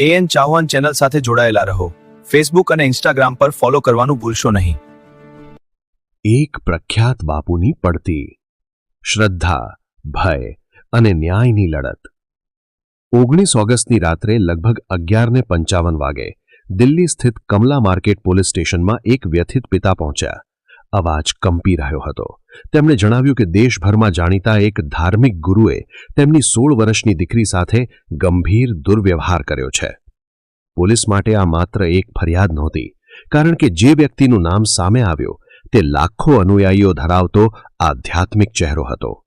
An ચાહવાન channel સાથે જોડાયેલા રહો. ફેસબુક અને ઇન્સ્ટાગ્રામ પર ફોલો કરવાનું ભૂલશો નહીં. એક પ્રખ્યાત બાપુની પડતી. શ્રદ્ધા, ભય અને ન્યાયની લડત. ઓગણીસ ઓગસ્ટની રાત્રે લગભગ અગિયારને પંચાવન વાગે દિલ્હી સ્થિત કમલા માર્કેટ પોલીસ સ્ટેશનમાં એક વ્યથિત પિતા પહોંચ્યા. અવાજ કંપી રહ્યો હતો. તેમણે જણાવ્યું કે દેશભરમાં જાણીતા એક ધાર્મિક ગુરુએ તેમની સોળ વર્ષની દીકરી સાથે ગંભીર દુર્વ્યવહાર કર્યો છે. પોલીસ માટે આ માત્ર એક ફરિયાદ નહોતી, કારણ કે જે વ્યક્તિનું નામ સામે આવ્યો, તે લાખો અનુયાયીઓ ધરાવતો આધ્યાત્મિક ચહેરો હતો.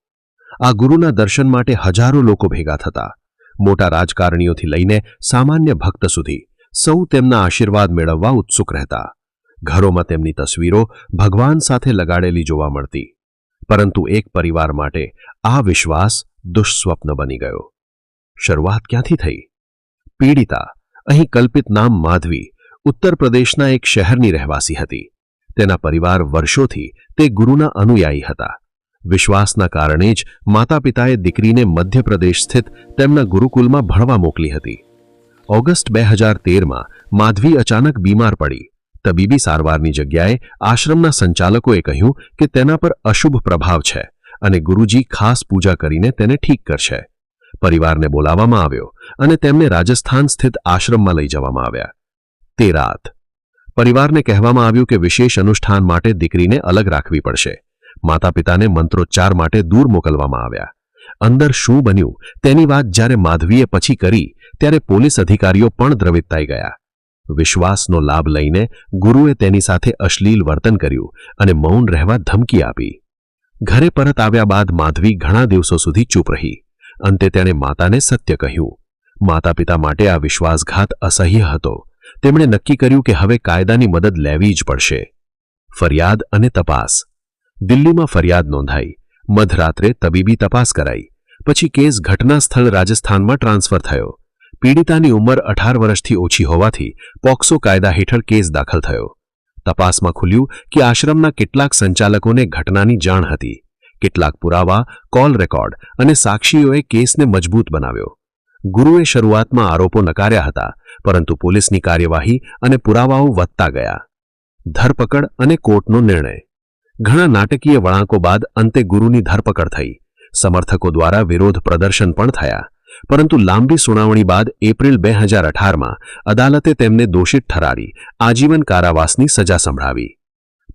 આ ગુરુના દર્શન માટે હજારો લોકો ભેગા થતા. મોટા રાજકારણીઓથી લઈને સામાન્ય ભક્ત સુધી સૌ તેમના આશીર્વાદ મેળવવા ઉત્સુક રહેતા. ઘરોમાં તેમની તસવીરો ભગવાન સાથે લગાડેલી જોવા મળતી. પરંતુ એક પરિવાર માટે આ વિશ્વાસ દુઃસ્વપ્ન બની ગયો. શરૂઆત ક્યાંથી થઈ? પીડિતા, અહીં કલ્પિત નામ માધવી, ઉત્તર પ્રદેશના એક શહેરની રહેવાસી હતી. તેના પરિવાર વર્ષોથી તે ગુરુના અનુયાયી હતા. વિશ્વાસના કારણે જ માતા પિતાએ દીકરીને મધ્યપ્રદેશ સ્થિત તેમના ગુરુકુલમાં ભણવા મોકલી હતી. ઓગસ્ટ બે હજાર તેરમાં માધવી અચાનક બીમાર પડી. તબીબી સારવારની જગ્યાએ આશ્રમના સંચાલકોએ કહ્યું કે તેના પર અશુભ પ્રભાવ છે અને ગુરુજી ખાસ પૂજા કરીને તેને ઠીક કરશે. પરિવારને બોલાવવામાં આવ્યો અને તેમને રાજસ્થાન સ્થિત આશ્રમમાં લઈ જવામાં આવ્યા. તે રાત. પરિવારને કહેવામાં આવ્યું કે વિશેષ અનુષ્ઠાન માટે દીકરીને અલગ રાખવી પડશે. માતા પિતાને મંત્રોચ્ચાર માટે દૂર મોકલવામાં આવ્યા. અંદર શું બન્યું તેની વાત જ્યારે માધવીએ પછી કરી, ત્યારે પોલીસ અધિકારીઓ પણ દ્રવિત થઈ ગયા. વિશ્વાસનો લાભ લઈને ગુરુએ તેની સાથે અશ્લીલ વર્તન કર્યું અને મૌન રહેવા ધમકી આપી. ઘરે પરત આવ્યા બાદ માધવી ઘણા દિવસો સુધી ચૂપ રહી. અંતે તેણે માતાને સત્ય કહ્યું. માતા પિતા માટે આ વિશ્વાસઘાત અસહ્ય હતો. તેમણે નક્કી કર્યું કે હવે કાયદાની મદદ લેવી જ પડશે. ફરિયાદ અને તપાસ. દિલ્હીમાં ફરિયાદ નોંધાઈ. મધરાત્રે તબીબી તપાસ કરાઈ. પછી કેસ ઘટના સ્થળ રાજસ્થાનમાં ટ્રાન્સફર થયો. પીડિતાની ઉંમર અઢાર વર્ષથી ઓછી હોવાથી પોક્સો કાયદા હેઠળ કેસ દાખલ થયો. તપાસમાં ખુલ્યું કે આશ્રમના કેટલાક સંચાલકોને ઘટનાની જાણ હતી. કેટલાક પુરાવા, કોલ રેકોર્ડ અને સાક્ષીઓએ કેસને મજબૂત બનાવ્યો. ગુરુએ શરૂઆતમાં આરોપો નકાર્યા હતા, પરંતુ પોલીસની કાર્યવાહી અને પુરાવાઓ વધતા ગયા. ધરપકડ અને કોર્ટનો નિર્ણય. ઘણા નાટકીય વળાંકો બાદ અંતે ગુરુની ધરપકડ થઈ. સમર્થકો દ્વારા વિરોધ પ્રદર્શન પણ થયા. પરંતુ લાંબી સુનાવણી બાદ એપ્રિલ બે હજાર અઢારમાં અદાલતે તેમને દોષિત ઠરાવી, આજીવન કારાવાસની સજા સંભળાવી.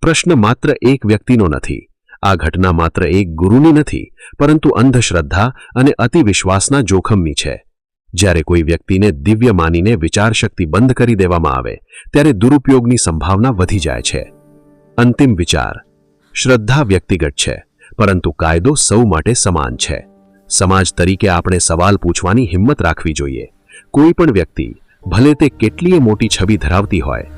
પ્રશ્ન માત્ર એક વ્યક્તિનો નથી. આ ઘટના માત્ર એક ગુરુની નથી, પરંતુ અંધશ્રદ્ધા અને અતિવિશ્વાસના જોખમની છે. જ્યારે કોઈ વ્યક્તિને દિવ્ય માનીને વિચારશક્તિ બંધ કરી દેવામાં આવે, ત્યારે દુરુપયોગની સંભાવના વધી જાય છે. અંતિમ વિચાર. શ્રદ્ધા વ્યક્તિગત છે, પરંતુ કાયદો સૌ માટે સમાન છે. સમાજ તરીકે આપણે સવાલ પૂછવાની હિંમત રાખવી જોઈએ. કોઈ પણ વ્યક્તિ, ભલે તે કેટલીય મોટી છબી ધરાવતી હોય